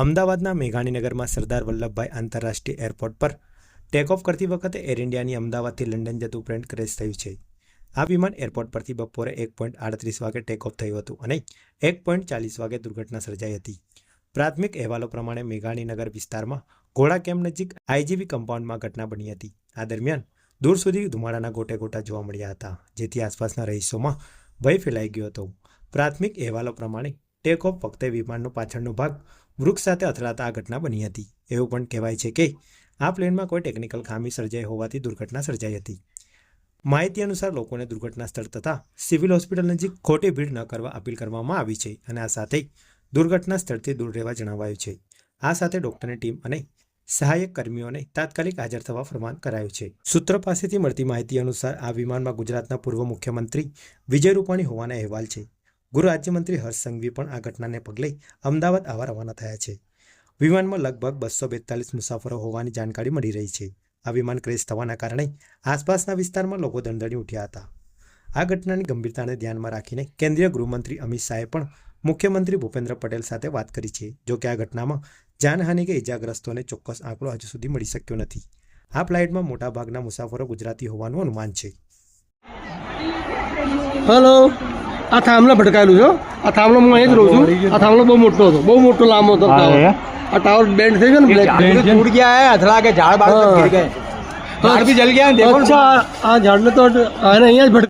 અમદાવાદના મેઘાણીનગરમાં સરદાર વલ્લભભાઈ આંતરરાષ્ટ્રીય એરપોર્ટ પર ટેકઓફ કરતી વખતે એર ઇન્ડિયાની અમદાવાદથી લંડન જતું પ્લેન ક્રેશ થયું છે. આ વિમાન એરપોર્ટ પરથી બપોરે એક પોઈન્ટ આડત્રીસ વાગે ટેકઓફ થયું હતું અને એક પોઈન્ટ ચાલીસ વાગે દુર્ઘટના સર્જાઈ હતી. પ્રાથમિક અહેવાલો પ્રમાણે મેઘાણીનગર વિસ્તારમાં ઘોડા કેમ્પ નજીક આઈજીવી કમ્પાઉન્ડમાં ઘટના બની હતી. આ દરમિયાન દૂર સુધી ધુમાડાના ગોટે ગોટા જોવા મળ્યા હતા, જેથી આસપાસના રહીશોમાં ભય ફેલાઈ ગયો હતો. પ્રાથમિક અહેવાલો પ્રમાણે ટેકઓફ વખતે વિમાનનો પાછળનો ભાગ વૃક્ષ સાથે અથડાતા આ ઘટના બની હતી. એવું પણ કહેવાય છે કે આ પ્લેનમાં કોઈ ટેકનિકલ ખામી સર્જાઈ હોવાથી દુર્ઘટના સર્જાઈ હતી. માહિતી અનુસાર લોકોને દુર્ઘટના સ્થળ તથા સિવિલ હોસ્પિટલ નજીક ખોટી ભીડ ન કરવા અપીલ કરવામાં આવી છે અને આ સાથે દુર્ઘટના સ્થળથી દૂર રહેવા જણાવાયું છે. આ સાથે ડોક્ટરની ટીમ અને સહાયક કર્મીઓને તાત્કાલિક હાજર થવા ફરમાન કરાયું છે. સૂત્રો પાસેથી મળતી માહિતી અનુસાર આ વિમાનમાં ગુજરાતના પૂર્વ મુખ્યમંત્રી વિજય રૂપાણી હોવાના અહેવાલ છે. ગૃહ રાજ્યમંત્રી હર્ષ સંઘવી પણ આ ઘટનાને પગલે અમદાવાદ આવવા રવાના થયા છે. વિમાનમાં લગભગ બસો બેતાલીસ મુસાફરો હોવાની જાણકારી મળી રહી છે. આ વિમાન ક્રેશ થવાના કારણે આસપાસના વિસ્તારમાં લોકો દંડળી ઉઠ્યા હતા. આ ઘટનાની ગંભીરતાને ધ્યાનમાં રાખીને કેન્દ્રીય ગૃહમંત્રી અમિત શાહે પણ મુખ્યમંત્રી ભૂપેન્દ્ર પટેલ સાથે વાત કરી છે, જો કે આ ઘટનામાં જાનહાનિ કે ઇજાગ્રસ્તોને ચોક્કસ આંકડો હજુ સુધી મળી શક્યો નથી. આ ફ્લાઇટમાં મોટાભાગના મુસાફરો ગુજરાતી હોવાનું અનુમાન છે. હલો આ થાંભલો ભટકાયેલું છે હો. આ થાંભલો હું અહીં જ રહું છું આ થાંભલો બહુ મોટો હતો બહુ મોટો લાંબો હતો ટાવર આ ટાવર બેન્ડ થઈ ગયો ને બ્લેક झाड़ भी टूट गया है अथड़ा के झाड़ बाड़ सब गिर गए झाड़ भी जल गया है देखो ना। અચ્છા આ ઝાડને તો આને અહીંયા જ ભટક